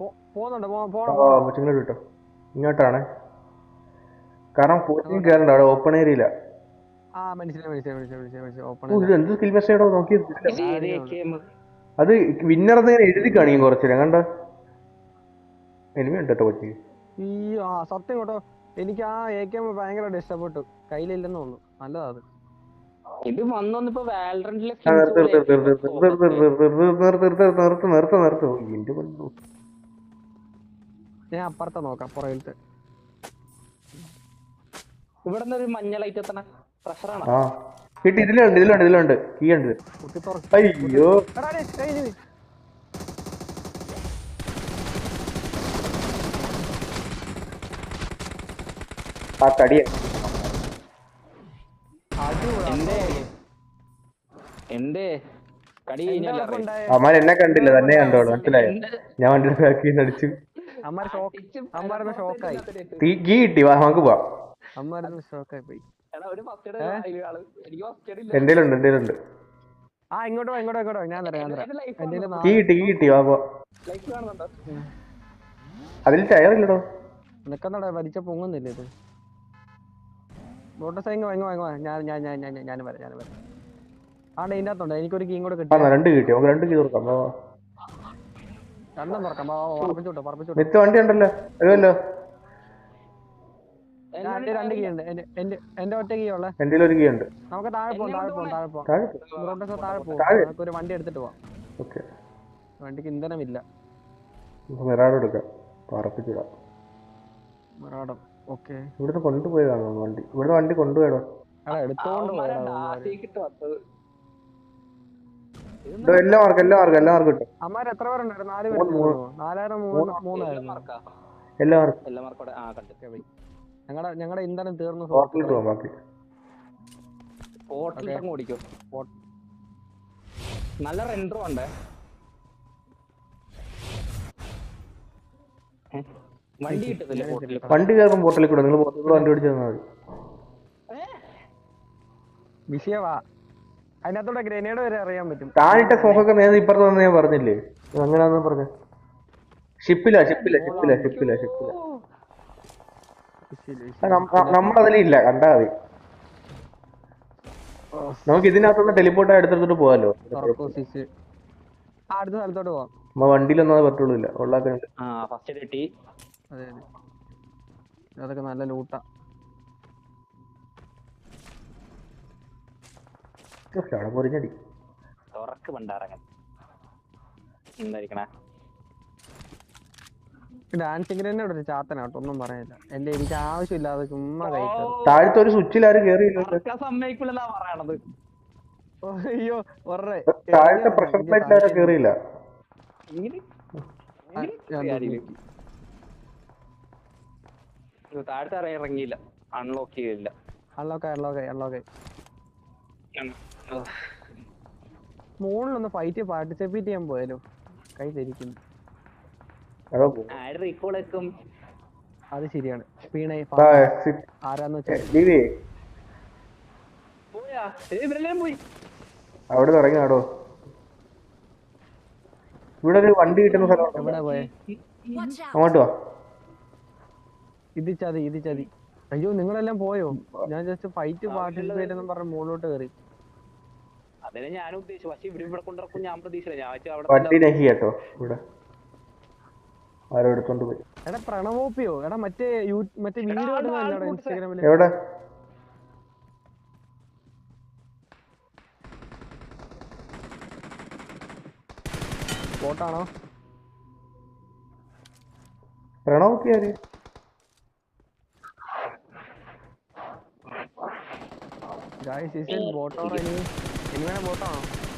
ഇങ്ങോട്ട് കിട്ടോ ഇങ്ങോട്ടാണ്. കാരണം കോച്ചിങ് കയറണ്ട അവിടെ ഓപ്പൺ ഏരിയയില്ല എന്ത് സ്കിൽ മെസ്സേജോ നോക്കി ഇത് ഏത് AKM? അത് വിന്നർ എന്ന് എഴുതി കാണിക്കും കുറച്ചു കണ്ട? എനിമി ഉണ്ട് കേട്ടോ കൊച്ചി ഈ ആ സത്യം കേട്ടോ. എനിക്ക് ആ എ കെ ഭയങ്കരമായിട്ട് ഇഷ്ടപ്പെട്ടു. കയ്യിലില്ലെന്ന് തോന്നുന്നു. നല്ലതാ അത്. ഇത് വന്നൊന്നിപ്പോ വാലറന്റിലെ നിർത്ത് നിർത്ത് നിർത്ത് നിർത്ത് നിർത്ത് നിർത്ത് ഞാൻ അപ്പുറത്തെ നോക്കാം പുറകിലത്തെ. ഇവിടുന്ന് ഒരു മഞ്ഞ ലൈറ്റ് എത്തണ? പ്രഷറാണോ കിട്ടി ഇതിലുണ്ട് ഇതിലുണ്ട് ഇതിലുണ്ട്. കീ ഉണ്ട്. അയ്യോ. ആ കടിയ എന്നെ കണ്ടില്ല തന്നെ കണ്ടോളൂ. മനസ്സിലായോ? ഞാൻ വണ്ടിയുടെ ബാക്കിൽ നിന്ന് അടിച്ചു. അമ്മാര് ഷോക്ക് അമ്മാരൊന്ന് ഷോക്കായി തീ കിട്ടി വാ നമുക്ക് പോവാം. അമ്മാരൊന്ന് ഷോക്കായി പോയി. എടാ ഒരു ഫസ്റ്റ് ആൾ. എനിക്ക് ഫസ്റ്റ് ഇല്ല. എന്റെ ഉണ്ട് എന്റെ ഉണ്ട് ആ ഇങ്ങോട്ട് വാ ഇങ്ങോട്ട് വാ, ഞാൻ തരാം ഞാൻ തരാം. കീ കിട്ടി കീ കിട്ടി വാ പോ അതിൽ ടയർ ഇല്ലടോ. നിനക്കെന്താടാ വലിച്ച പൊങ്ങുന്നില്ല ഇത്? മോട്ടോർ സൈക്കിൾ വാങ്ങി വാങ്ങി ഞാൻ ഞാൻ ഞാൻ ഞാൻ ഞാൻ വരാം ഞാൻ വരാം. ആ ഇതിന്റെ അകത്തുണ്ട് എനിക്കൊരു കീ കൂടെ കിട്ടി രണ്ട് കിട്ടി. നമുക്ക് രണ്ട് കീ വാ. രണ്ടും തുറക്കാം. പറപ്പിച്ചോട്ടോ പറപ്പിച്ചോട്ടോ മിച്ച വണ്ടി ഉണ്ടല്ലോ. രണ്ട് കീ ഉണ്ട്. എന്റെ ഒറ്റ കീ ഉള്ളേ. എന്റെ ഒരു കീ ഉണ്ട്. നമുക്ക് താഴെ പോകാം താഴെ പോകാം താഴെ പോകാം താഴെ താഴെ പോകും നമുക്ക് ഒരു വണ്ടി എടുത്തിട്ട് പോവാം. ഓക്കെ. വണ്ടിക്ക് ഇന്ധനമില്ല. മിറാഡ് എടുക്കാം. പറപ്പിച്ചിടാം മറാടം ഓക്കെ. ഇവിടുന്ന് കൊണ്ടുപോയതാണോ വണ്ടി. ഇവിടുന്ന് വണ്ടി കൊണ്ടുപോയടോ എടാ എടുത്തോണ്ട് പോയടാ എല്ലാം മാർക്ക് എല്ലാ മാർക്ക് എല്ലാ മാർക്ക് കിട്ടും. അമ്മാർ എത്ര പേരുണ്ടായിരുന്നു? നാല് പേര് നാലായിരം മൂന്ന് മൂന്നായിരുന്നു എല്ലാം മാർക്ക്. എല്ലാ മാർക്കോടെ ആ കണ്ടു. ഞങ്ങളുടെ ഞങ്ങളുടെ ഇന്ധനം തീർന്നു ഹോട്ടലിൽ പോവാം ബാക്കി. പോർട്ടൽ അങ്ങ് ഓടിക്കോ. നല്ല റെൻഡറും ഉണ്ട്? വണ്ടി കിട്ടുന്നില്ല പോർട്ടലിൽ വണ്ടി കയറുമ്പോൾ ഹോട്ടലിൽ കൂടെ നിങ്ങൾ പുറത്തുകൂടെ വണ്ടി ഓടിച്ചു തന്നാൽ മതി. വിഷയവാ. അതിനകത്തൂടെ ഗ്രനേഡ് വരെ അറിയാൻ പറ്റും. താനിട്ട സ്മോക്കൊക്കെ നേരെ ഇപ്പുറത്ത് വന്ന് ഞാൻ പറഞ്ഞില്ലേ? അങ്ങനെയാന്ന് പറഞ്ഞ. ഷിപ്പിലാ ഷിപ്പില ഷിപ്പില ഷിപ്പില ഷിപ്പില. വിഷയമില്ല, ആ, നം- നം- നമ്മളതിലില്ല കണ്ടാ മതി. നമുക്ക് ഇതിനകത്തുനിന്ന് ടെലിപ്പോർട്ട് എടുത്തിട്ട് പോവാലോ അടുത്ത സ്ഥലത്തോട്ട് പോവാം. നമ്മ വണ്ടിയിലൊന്നും അത് പറ്റുള്ളൂ ഇല്ല. ഉള്ളാക്കുന്നുണ്ട് അതൊക്കെ നല്ല ലൂട്ടാ പൊറിഞ്ഞടി തുറക്ക് പണ്ടാറങ്ങൻ തന്നെ ഇവിടെ ചാത്തനാട്ടോ ഒന്നും പറയില്ല എന്റെ എനിക്ക് ആവശ്യമില്ലാതെ ചുമ്മാ കഴിക്കാം താഴത്തെ ഒരു സ്വിച്ചിൽ ആരും കേറിയില്ല. സമ്മതിക്കില്ലെന്നാ അയ്യോ താഴത്തെ ആരും കേറിയില്ല. ഇറങ്ങിയില്ല. അൺലോക്ക് ചെയ്തില്ല അൺലോക്ക് അൺലോക്ക് അൺലോക്ക് മോളിലൊന്ന് ഫൈറ്റ് പാർട്ടിസിപ്പേറ്റ് ചെയ്യാൻ പോയാലോ. കൈ തിരിക്കുന്നു. അത് ശരിയാണ്. പീണ ആരാന്ന് അവിടെ തുടങ്ങിയാടോ ഇവിടെ ഒരു വണ്ടി കിട്ടുന്ന സ്ഥലം അങ്ങോട്ട് വാ. ഇത് ചതി ഇത് ചതി. അയ്യോ നിങ്ങളെല്ലാം പോയോ? ഞാൻ ജസ്റ്റ് ഫൈറ്റ് പാർട്ടിസിപ്പേറ്റ് എന്ന് പറഞ്ഞ് മുകളിലോട്ട് കയറി. അതിനെ ഞാൻ ഉദ്ദേശിച്ചു. പക്ഷെ ഇവിടെ ഇവിടെ കൊണ്ടിറക്കും ഞാൻ പ്രതീക്ഷിച്ചില്ല. ഞാൻ വെച്ചാൽ അവിടെ പട്ടി ഡൽഹി കേട്ടോ ഇവിടെ. ആരോ എടുത്തോണ്ട് പോയി. എടാ പ്രണവോപ്പിയോ? എടാ മറ്റേ യൂ മറ്റേ വീഡിയോ ഇൻസ്റ്റാഗ്രാമിൽ ഇൻസ്റ്റാഗ്രാമിൽ? എവിടെ? ബോട്ടാണോ? പ്രണവോപ്പി ആര്? ഗായ്സ് ഇസ് ഇൻ ബോട്ടോ എനിമി എനിമിനെ ബോട്ടാണോ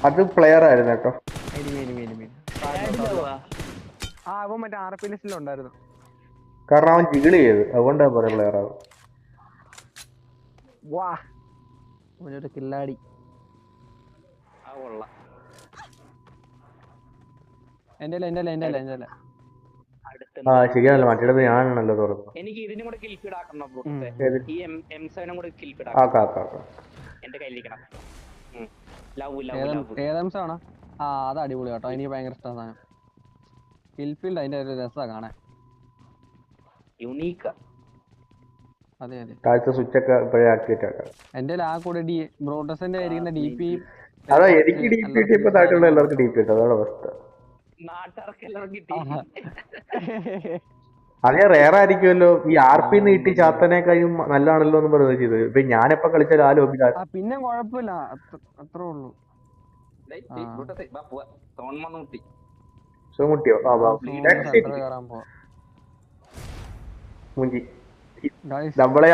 അത് പ്ലെയർ ആയിരുന്നു കേട്ടോ. എനിമി എനിമി എനിമി ആ അവൻ മറ്റേ ആർ പി ലിസ്റ്റിലുണ്ടായിരുന്നു കാരണം അവൻ ജിഗിൾ ചെയ്ത്. അതുകൊണ്ടാ പറയാ പ്ലെയർ ആവും വാ. അവനൊരു കില്ലാടി. ആ കൊള്ളാം. എന്റെ അല്ല എന്റെ എന്റെ എന്റെ അടുത്ത ആ ശരിയാണല്ലോ. മറ്റേടത്ത് ഞാനാണല്ലോ തുറന്നത്. എനിക്ക് ഇതിനും കൂടെ കിൽഫീഡ് ആക്കണം ബ്രോ ഈ എം എം സെവനും കൂടെ. എന്റെ കയ്യിലിരിക്കണം. ലവ് ഏതംസ് ആണോ ആ അത് അടിപൊളി കേട്ടോ. എനിക്ക് ഭയങ്കര ഇഷ്ടമാണ് സാധനം. കിൽഫീൽഡ് അതിന്റെ ഒരു രസമാണ് കാണാൻ. യുണീക്ക അതെ അതെ. താഴത്തെ സ്വിച്ച് ഒക്കെ ഇപ്പോഴേ ആക്ടിവേറ്റ് ആക്കാം എന്റെ ആ കൂടെ ഡി ബ്രോട്ടസിന്റെ ഇരിക്കുന്ന ഡി പി അതാ എനിക്ക് ഡി പി കിട്ടിയപ്പോ താഴെയുള്ള എല്ലാവർക്കും ഡി പി കിട്ടും. അതാണ് അവസ്ഥ. നാട്ടുകാർക്ക് എല്ലാവർക്കും കിട്ടി അത് ഞാൻ റേർ ആയിരിക്കുമല്ലോ. ഈ ആർ പി നീട്ടി ചാത്തനെ കഴിയും നല്ലതാണല്ലോ എന്ന് പറയുന്നത് ചെയ്തത് ഇപ്പൊ ഞാനെപ്പോ കളിച്ചാൽ ആ ലോബി പിന്നെ കുഴപ്പമില്ല അത്ര- ഉള്ളൂ. മുഞ്ചി. നമ്മളെ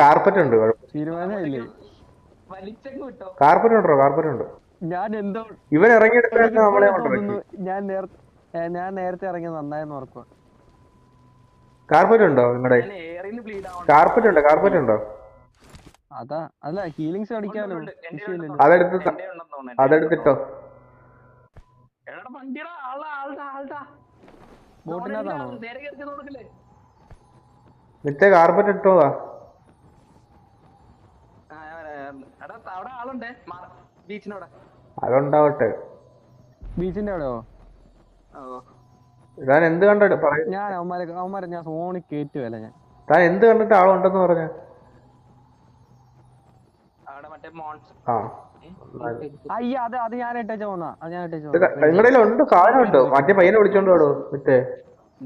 കാർപ്പറ്റ് ഉണ്ട് കാർപ്പറ്റ് ഉണ്ടോ? കാർപ്പറ്റ് ഉണ്ട്. ഞാൻ എന്തോ ഇവൻ ഇറങ്ങിയെടുത്ത നമ്മളെ ഞാൻ നേരത്തെ ഞാൻ നേരത്തെ ഇറങ്ങിയത് നന്നായെന്ന് ഓർക്കുക കാർപ്പറ്റ് ഉണ്ടോ നിങ്ങളുടെ എയറിന് ബ്ലീഡ് ആവണം കാർപ്പറ്റ് ഉണ്ടോ കാർപ്പറ്റ് ഉണ്ടോ. അതാ അല്ല ഹീലിങ്സ് അടിക്കാലോ അതെടുത്ത് അതെടുത്തിട്ടോ? മിറ്റേ കാർപ്പറ്റ് ഇട്ടോതാ അവിടെ ആളുണ്ടേ. ബീച്ചിനോടെ അതുണ്ടാവട്ടെ. ബീച്ചിന്റെ അവിടെയോ? താൻ എന്ത് കണ്ടിട്ട് പറയും ഞാൻ അവന്മാരെ അവന്മാരെ ഞാൻ സോണി കേറ്റുവല്ല ഞാൻ. താൻ എന്ത് കണ്ടിട്ട് ആളുണ്ടെന്ന് പറഞ്ഞ. അവിടെ മറ്റേ മോൺസ് ആ. അയ്യ അത് അത് ഞാൻ ഇട്ടേച്ച പോന്നാ. അത് ഞാൻ ഇട്ടേച്ച നിങ്ങളുടെ ഉണ്ട് സാധനം ഉണ്ട് മറ്റേ പയ്യനെ വിളിച്ചോണ്ട് പോടോ മറ്റേ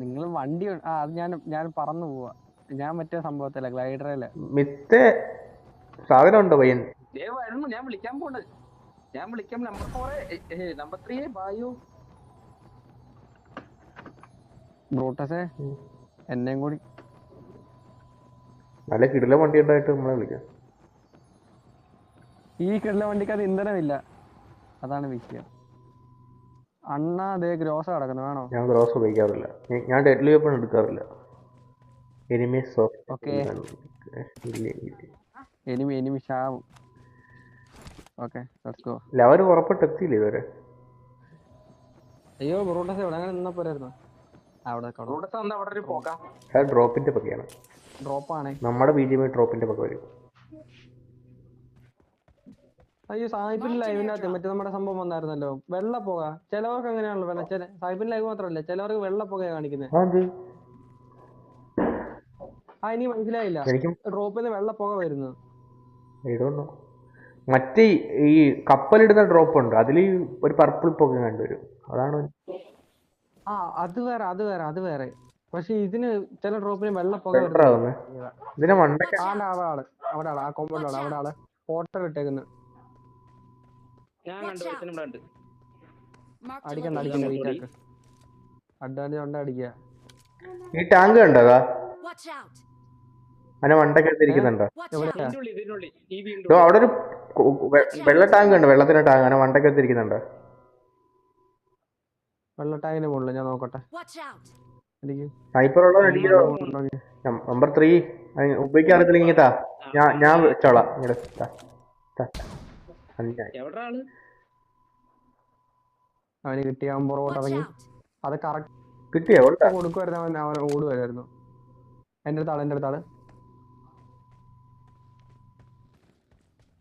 നിങ്ങൾ വണ്ടി ആ അത് ഞാൻ ഞാൻ പറന്നു പോവാ. ഞാൻ മറ്റേ സംഭവത്തില്ല ഗ്ലൈഡറല്ലേ മിത്തേ സാധനം ഉണ്ടോ പയ്യൻ? ദേ വരുന്നു ഞാൻ വിളിക്കാൻ പോണ്ട് ഞാൻ വിളിക്കാം. നമ്പർ ഫോറ് നമ്പർ ത്രീ ബായു. ബ്രൂട്ടസേ എന്നെയും കൂടി. നല്ല കിടില വണ്ടി ഉണ്ടായിട്ട് നമ്മളെ വിളിക്കാം. ഈ കിടില വണ്ടിക്ക് അത് ഇന്ധനമില്ല. അതാണ് വിഷയം. അണ്ണ അതേ ഗ്രോസ് കിടക്കുന്നു. വേണോ? ഞാൻ ഗ്രോസ് ഉപയോഗിക്കാറില്ല. ഞാൻ ഡെഡ്ലി വെപ്പൺ എടുക്കാറില്ല. Enemies off okay enemy enemy ഷാവും okay let's go എത്തിയില്ല ഇതുവരെ? അയ്യോ ബ്രൂട്ടസ് എവിടെ അങ്ങനെ നിന്നാ പോരായിരുന്നു. അവിടെ റൂട്ട് എന്താ അവിടെ ഒരു പോക്കാം ഡ്രോപ്പിന്റെ പക്കയാണ് ഡ്രോപ്പ് ആണേ നമ്മുടെ ഡ്രോപ്പിന്റെ പക്ക വരും. അയ്യോ സായിപ്പിന്റെ ലൈവിനകത്ത് മറ്റേ നമ്മുടെ സംഭവം വന്നായിരുന്നല്ലോ. വെള്ള പുക. ചിലവർക്ക് അങ്ങനെയാണല്ലോ വെള്ള ചില സായിപ്പിന്റെ ലൈവ് മാത്രമല്ല ചിലവർക്ക് വെള്ള പുക കാണിക്കുന്നത് ആ ഇനി മനസ്സിലായില്ല. എനിക്കും ഡ്രോപ്പിൽ നിന്ന് വെള്ള പുക വരുന്നത്. മറ്റേ ഈ കപ്പലിടുന്ന ഡ്രോപ്പ് ഉണ്ട്. അതിൽ ഒരു പർപ്പിൾ പൊക്കെ കണ്ടുവരും അതാണ് ആ അത് വേറെ അത് വേറെ അത് വേറെ. പക്ഷെ ഇതിന് ചില ഡ്രോപ്പിന് വെള്ള പുക ഇതിനെ അവിടെ ആൾ അവിടെ ആൾ ആ കോമ്പൗണ്ട് ആൾ അവിടെ ആൾ. പോട്ടർ ഇട്ടേക്കുന്നു. ഞാൻ കണ്ടു ഒരുത്തനും ഇവിടെ ഉണ്ട്. Marked a അടിക്കണ്ട അടിക്കണ്ട വീട്ടാക്ക് അഡ്വാന്റേജ് ഉണ്ട് അടിക്കുക. ഈ ടാങ്ക്! അതിനെ അവിടെ ഒരു വെള്ള ടാങ്ക് ഉണ്ട് വെള്ളത്തിന്റെ ടാങ്ക് ആണ് വണ്ടൊക്കെ എത്തിരിക്കുന്നുണ്ട് വെള്ള ടാങ്കിന് മുകളിൽ ഞാൻ നോക്കട്ടെ. സ്നൈപ്പർ ഉള്ള നമ്പർ ത്രീ ഉപയോഗിക്കാൻ അറിയത്തില്ലെങ്കിൽ താ. ഞാൻ ഞാൻ വെച്ചോളാം. അവന് കിട്ടിയ അവൻ പുറകോട്ട് ഇറങ്ങി. അത് കറക്റ്റ് കിട്ടിയോ? കൊടുക്കുമായിരുന്നു അവൻ അവൻ ഓടുമായിരുന്നു. എന്റെ അടുത്താണ് എന്റെ അടുത്താൾ ആ തീർന്നു പഗ്ഗി കുത്തിയാൽ wipe nice A D S A D S A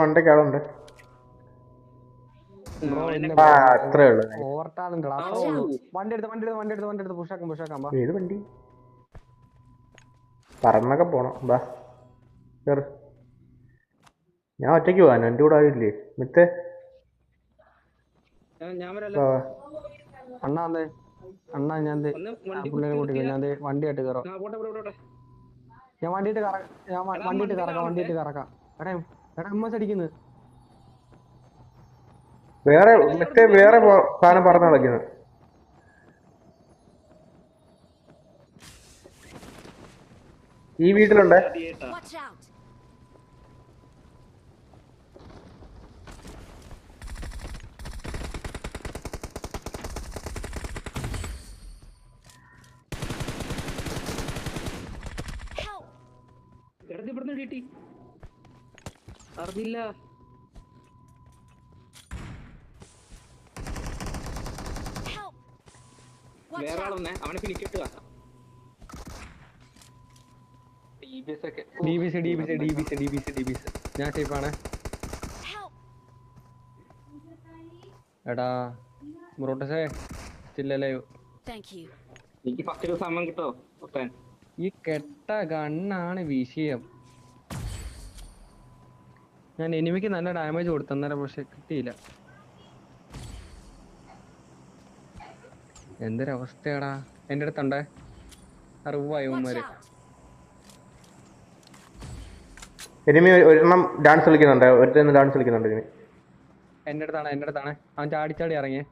മണ്ടയ്ക്ക് ആളുണ്ട്. ആ അത്രേ ഉള്ളു. ഓവർട്ടാണ് അത്രേ ഉള്ളൂ വണ്ടി എടുത്ത് വണ്ടി എടുത്ത് വണ്ടി എടുത്ത് വണ്ടി എടുത്ത് പുഷാക്കാം പുഷാക്കാം ബാ ഏത് വണ്ടി? പറന്നൊക്കെ പോണം ബാ കേറ്. ഞാൻ ഒറ്റയ്ക്ക് പോവാനോ എന്റെ കൂടെ മിത്തേ. വരാം വാ, വാ. അണ്ണാ ഞാൻ പിള്ളേരെ കൂട്ടി ഞാൻ വണ്ടിയായിട്ട് കയറാം ഞാൻ വണ്ടിയിട്ട് കറക്കാം ഞാൻ വണ്ടിയിട്ട് വണ്ടി കറക്കാം വണ്ടിയിട്ട് കറക്കാം. എടാ എടാ അമ്മ അടിക്കുന്നു. വേറെ മറ്റേ വേറെ സാധനം പറന്ന് കളിക്കുന്നത് ഈ വീട്ടിലുണ്ട്? കിട്ടി. അറിഞ്ഞില്ല. വേറെ! ആളൊന്നെ അവനെ പിടിക്കിട്ടുക ടി ബി എസ് ഒക്കെ. D B C D B B C D B C D B C ഞാൻ സേഫാണ്! എടാ മുറോട്ടസേ ചില്ലല്ലയോ. എനിക്ക് ഫസ്റ്റ് ഒരു സമയം കിട്ടോ ഈ കെട്ട ഗണ്ണാണ് വിഷയം. ഞാൻ എനിമിക്ക് നല്ല ഡാമേജ് കൊടുത്തു അന്നേരം പക്ഷെ കിട്ടിയില്ല. എന്തൊരവസ്ഥയാടാ? എന്റെ അടുത്തുണ്ടേ? അറിവായി ഉമ്മാര് എനിമി ഒരെണ്ണം ഡാൻസ് കളിക്കുന്നുണ്ട് ഒരുത്തൻ ഡാൻസ് കളിക്കുന്നുണ്ട് എനിമി. എന്റെ അടുത്താണ് എന്റെ അടുത്താണ്. അവൻ ചാടി ചാടി ഇറങ്ങിയേ.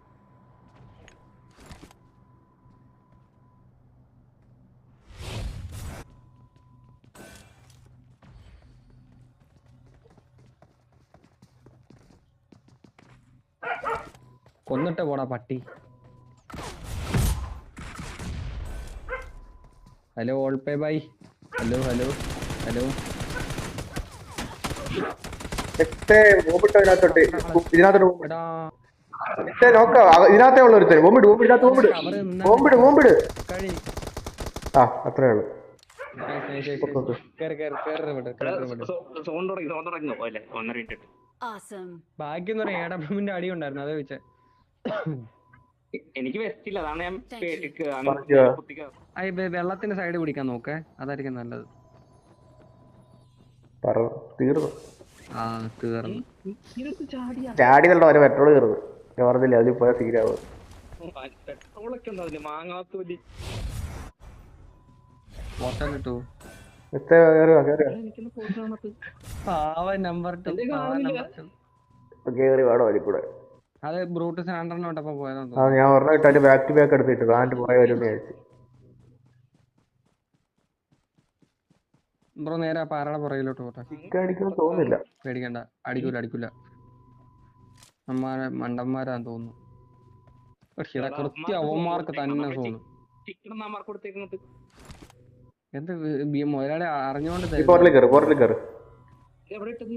കൊന്നിട്ട് പോടാ പട്ടി. Hello all pay bye hello hello hello ഭാഗ്യം ഇതിനകത്തേ ഉള്ള ഒരുത്തൻ. ബോംബിട് ബോംബിട് ബോംബിട് ബോംബിട് ആ അത്രേ ഉള്ളു. എന്ന് പറയാം എടപ്പമിന്റെ അടി ഉണ്ടായിരുന്നു അതേ വെച്ചേ എനിക്ക് വെസ്റ്റ് ഇല്ല. അതാണ് ഞാൻ വെള്ളത്തിന്റെ സൈഡ് പിടിക്കാൻ നോക്കേ. അതായിരിക്കും നല്ലത്. പറ തീർന്നു? ആ തീർന്നു. പെട്രോൾ തീർന്നു അതിൽ പോയാൽ തീരാവും? പെട്രോളൊക്കെ ഉണ്ടാവില്ലേ ഫോട്ടോ കിട്ടു? പാവ നമ്പർ ടു കേറി വേണം അതിൽ കൂടെ. അത് ബ്രൂട്ടസ് രണ്ടെണ്ണോട്ടപ്പോ ആ തോന്നുന്നു. ഞാൻ ഒരെണ്ണം ഇട്ട് അതിന്റെ ബാക്ക് ടു ബാക്ക് എടുത്തിട്ട് ആൻഡ് പോയ ഒരു വിചാരിച്ചു ബ്രോ നേരെ ആ പാറയുടെ പുറകിലോട്ട് പോട്ടെ. ചിക്കൻ അടിക്കുമെന്ന് തോന്നുന്നില്ല. പേടിക്കണ്ട. അടിക്കൂല അടിക്കൂല. അമ്മാരെ മണ്ടന്മാരാന്ന് തോന്നുന്നു. പക്ഷെ കൃത്യം അവന്മാർക്ക് തന്നെ കൊടുത്തേക്കുന്നത്? എന്ത് ബി- അറിഞ്ഞോണ്ട് കയറി എവിടെ ഇട്ടത്?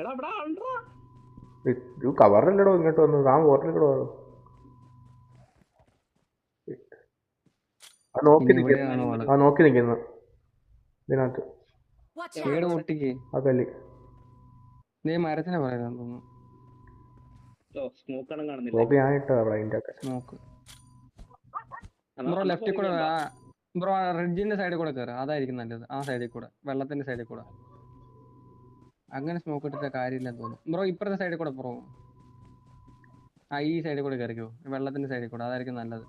എടാ ഇവിടെ ഇത് കവറില്ലടോ ഇങ്ങോട്ട് വന്നു. താൻ പോർട്ടിൽ കൂടെ വന്നു ആ നോക്കി. നിൽക്കുന്നു ആ നോക്കി നിൽക്കുന്നു ഇതിനകത്ത്. Watch വീട് പൊട്ടിക്ക് ആ കല്ലി. നീ മരത്തിനെ പറയുന്നത് തോന്നുന്നു. സ്മോക്ക് ഞാൻ അവിടെ അതിന്റെ ഒക്കെ സ്മോക്ക് ബ്രോ ലെഫ്റ്റിൽ കൂടെ ബ്രോ റിഡ്ജിന്റെ സൈഡിൽ കൂടെ കയറുക അതായിരിക്കും നല്ലത്. ആ സൈഡിൽ കൂടെ. വെള്ളത്തിന്റെ സൈഡിൽ കൂടെ. അങ്ങനെ സ്മോക്ക് ഇട്ടിട്ട് കാര്യമില്ലെന്ന് തോന്നുന്നു. ബ്രോ ഇപ്പുറത്തെ സൈഡിൽ കൂടെ ബ്രോ. ആ ഈ സൈഡിൽ കൂടെ കയറിക്കോ. വെള്ളത്തിന്റെ സൈഡിൽ കൂടെ. അതായിരിക്കും നല്ലത്?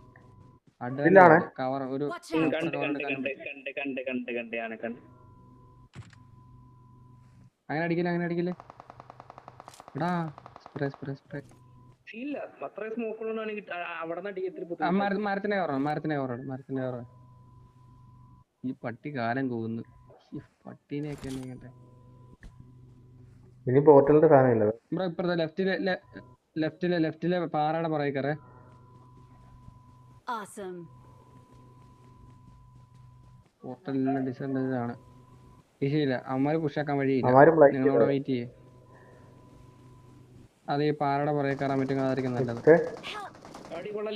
കവർ ഒരു Watch ഉം, out! കണ്ട് cover കണ്ട് എടുക്കാൻ കണ്ട് പറ്റും. കണ്ട് കണ്ട് കണ്ട് കണ്ട് ഞാൻ കണ്ട്. അങ്ങനെ അടിക്കില്ല അങ്ങനെ അടിക്കില്ലേ? എടാ സ്പ്രേ സ്പ്രേ സ്പ്രേ മരത്തിനെ കയറണം മരത്തിനെ കയറണം മരത്തിനെ കയറണം. ഈ പട്ടി കാലം പോകുന്നു ഈ പട്ടീനെയൊക്കെ ഇനി പോർട്ടലിന്റെ സാധനം ഇല്ല ബ്രോ ഇപ്പുറത്തെ ലെഫ്റ്റിലെ ലെഫ്റ്റിലെ ലെഫ്റ്റിലെ പാറയുടെ പുറകെ കയറേ. പോർട്ടലിന്റെ ഡിസഡ്വാന്റേജ് ആണ് വിഷയമില്ല അവന്മാര് പുഷാക്കാൻ വഴിയില്ല. നിങ്ങളോട്. വെയിറ്റ് ചെയ്യേ. അത് ഈ പാറയുടെ പുറകെ കയറാൻ പറ്റും അതായിരിക്കും നല്ലത്?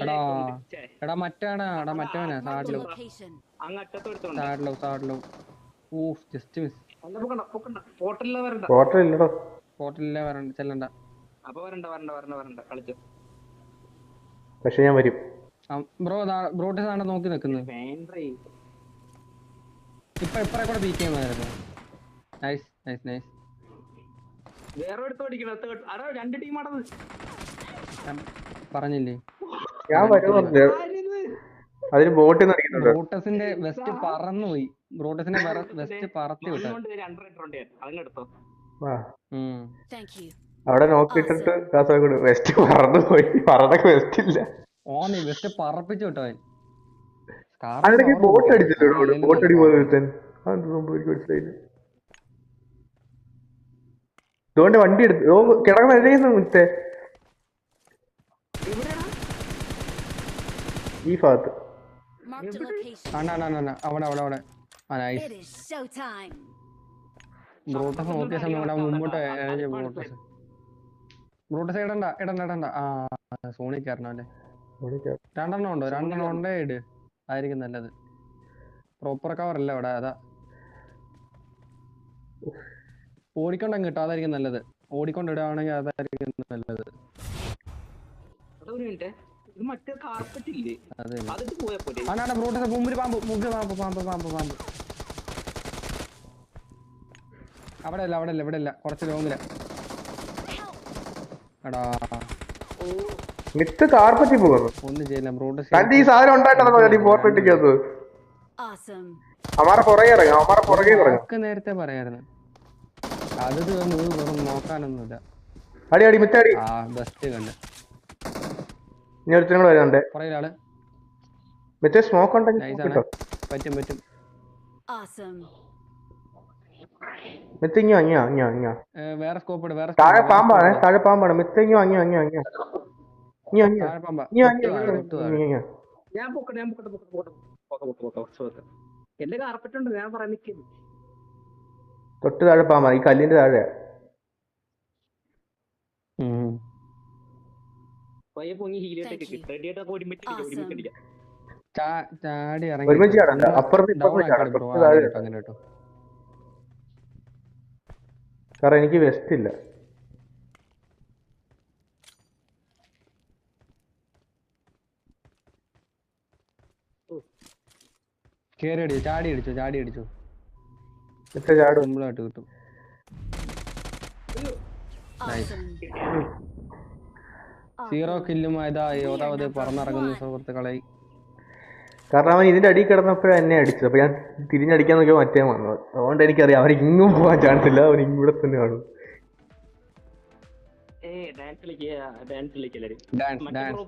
എടാ എടാ മറ്റാണ് മറ്റവനാ സാഡിലോ. സാഡിലോ ഓ ജസ്റ്റ് മിസ് വരണ്ട പോർട്ടൽ ഇല്ലടോ പോർട്ടലിലെ വരണ്ട. ചെല്ലണ്ട. അപ്പൊ വരണ്ട വരണ്ട വരണ്ട വരണ്ട. കളിച്ചു. പക്ഷെ ഞാൻ വരും. ബ്രോ ബ്രോട്ടസ് ആണ് നോക്കി നിൽക്കുന്നത് വേണ്ടേ ഇപ്പൊ ഇപ്പറേ കൂടെ ബീറ്റ് ചെയ്യുന്നതായിരുന്നു നൈസ് നൈസ് നൈസ് വേറെ എടുത്ത് പഠിക്കണം അടാ രണ്ട് ടീമാണത് പറഞ്ഞില്ലേ? ഞാൻ അതിന് ബോട്ടിൽ നിന്ന് അടിക്കുന്നുണ്ട്. ബ്രോട്ടസിന്റെ വെസ്റ്റ് പറന്നുപോയി. ബ്രോട്ടസിന്റെ വെസ്റ്റ് പറത്തി വിട്ടു. അവിടെ നോക്കിയിട്ടിട്ട് കാസർഗോഡ് വെസ്റ്റ് പറന്നു പോയി. പറന്നൊക്കെ വെസ്റ്റ് ഇല്ല. ഓ വെസ്റ്റ് പറപ്പിച്ചു വിട്ടോ അതിനിടയ്ക്ക് ബോട്ട് അടിച്ചിട്ടുണ്ട് ബോട്ട് അടി പോലെ ഒരുത്തൻ മനസ്സിലായില്ല. ഇതുകൊണ്ട് വണ്ടി എടുത്ത് ഓ കിടക്കണ എഴുതുന്നു മുത്തേ ഈ ഭാഗത്ത്. അവിടെ അവിടെ അവിടെ. ബ്രോട്ടസ് നോക്കിയ സമയം ഇവിടെ മുമ്പോട്ട് എഴഞ്ഞ് ബ്രോട്ടസ്. ബ്രോട്ടസ് ഇടണ്ട ഇടണ്ട ഇടണ്ട ആ അല്ലേ. രണ്ടെണ്ണം ഉണ്ടോ? രണ്ടെണ്ണം ഉണ്ടേ ഇട്. ആയിരിക്കും നല്ലത്. പ്രോപ്പർ കവർ അല്ല ഇവിടെ അതാ. ഓടിക്കൊണ്ടങ്ങ് കിട്ടും അതായിരിക്കും നല്ലത്. ഓടിക്കൊണ്ടിടുകയാണെങ്കിൽ അതായിരിക്കും നല്ലത്. ഒരു മിനിറ്റ് ഇത് മറ്റേ കാർപ്പറ്റ് ഇല്ലേ? അത്. അതിട്ട് പോയാ പോലെ അതാണ് ബ്രൂട്ടസ് മുമ്പിൽ പാമ്പ് മുമ്പിൽ പാമ്പ് പാമ്പ് പാമ്പ് പാമ്പ്. അവിടെ അല്ല അവിടെ അല്ല ഇവിടെ അല്ല. കുറച്ച് ലോങ്ങില. എടാ. മിത്ത് കാർപ്പറ്റി പോകുന്നു ഒന്നും ചെയ്യില്ല ബ്രൂട്ടസ് തന്റെ ഈ സാധനം ഉണ്ടായിട്ടാണോ ഈ ഫോർട്ടിക്കകത്ത്. അമാരെ പുറകെ ഇറങ്ങാം അമാരെ പുറകെ ഇറങ്ങാം. ഒക്കെ നേരത്തെ പറയായിരുന്നു. അത് നോക്കാനൊന്നുമില്ല. അടി അടി മിത്ത അടി. ആ ബെസ്റ്റ് കണ്ട്. ഇനി ഒരുത്തരും കൂടെ വരുന്നുണ്ട് മിത്ത സ്മോക്ക് ഉണ്ടെങ്കിൽ നൈസാണ് കിട്ടോ പറ്റും പറ്റും. Awesome. മിത്ത അങ്ങിയോ അങ്ങിയോ അങ്ങിയോ വേറെ സ്കോപ്പ് ഉണ്ട് വേറെ താഴെ പാമ്പാണ് താഴെ പാമ്പാണ്. അങ്ങിയോ അങ്ങിയോ അങ്ങിയോ അങ്ങിയോ അങ്ങിയോ ഞാൻ പൊക്കട്ടെ ഞാൻ പൊക്കട്ടെ പൊക്കട്ടെ പൊക്കട്ടെ പൊക്ക പൊക്ക പൊക്ക പൊക്ക പൊക്ക എന്റെ കാർപ്പറ്റ് ഉണ്ട് ഞാൻ പറയാൻ നിൽക്കുന്നു തൊട്ട് താഴെ പാമ്പാ ഈ കല്ലിന്റെ താഴെ പയ്യെ പൊങ്ങി ഒരുമിച്ച് ഒരുമിച്ച് ചാടി. താഴെ. അങ്ങനെ കേട്ടോ എനിക്ക് വെസ്റ്റ് ഇല്ല. കേറി അടിച്ചു ചാടി. അടിച്ചു ചാടി അടിച്ചു ചാടും കിട്ടും. സീറോ കില്ലും ഇതാ പറന്നിറങ്ങുന്ന സുഹൃത്തുക്കളെ. കാരണം അവൻ ഇതിന്റെ അടിയിൽ കിടന്നപ്പോഴാണ് എന്നെ അടിച്ചത്. അപ്പൊ ഞാൻ തിരിഞ്ഞടിക്കാൻ നോക്കിയാൽ മറ്റേ വന്നത് അതുകൊണ്ട് എനിക്കറിയാം അവൻ ഇങ്ങും പോകാൻ ചാൻസ് ഇല്ല. അവൻ ഇവിടെ തന്നെ കാണും. ഡാൻസ് കളിക്കുക ഡാൻസ് കളിക്കല്ലേ ഡാൻസ്